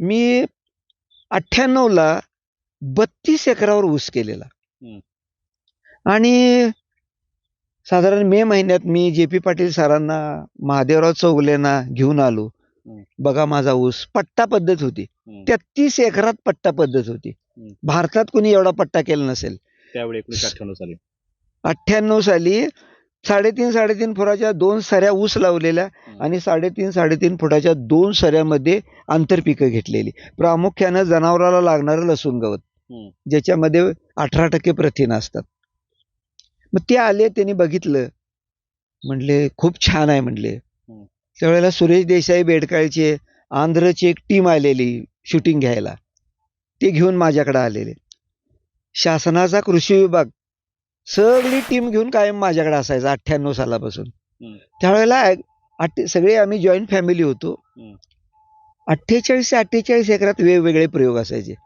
मी अठ्ठ्याण्णवला बत्तीस एकरावर ऊस केलेला. आणि साधारण मे महिन्यात मी जे पी पाटील सरांना महादेवराव चौगलेंना घेऊन आलो. बघा माझा ऊस पट्टा पद्धत होती. तेहतीस एकरात पट्टा पद्धत होती. भारतात कुणी एवढा पट्टा केला नसेल त्यावेळी एकोणीसशे अठ्ठ्याण्णव साली अठ्ठ्याण्णव साली साडेतीन साडेतीन फुटाच्या दोन सऱ्या ऊस लावलेल्या. आणि साडेतीन साडेतीन फुटाच्या दोन सऱ्यामध्ये आंतरपिकं घेतलेली प्रामुख्यानं जनावराला लागणारं लसूण गवत. ज्याच्यामध्ये अठरा टक्के प्रथिन असतात मग ते आले त्यांनी बघितलं म्हणले खूप छान आहे म्हणले. त्यावेळेला सुरेश देसाई बेडकाळचे आंध्रची एक टीम आलेली शूटिंग घ्यायला ते घेऊन माझ्याकडे आलेले शासनाचा कृषी विभाग सगळी टीम घेऊन कायम माझ्याकडे असायचा अठ्ठ्याण्णव सालापासून. त्यावेळेला सगळे आम्ही जॉईंट फॅमिली होतो. अठ्ठेचाळीस ते अठ्ठेचाळीस एकरात वेगवेगळे प्रयोग असायचे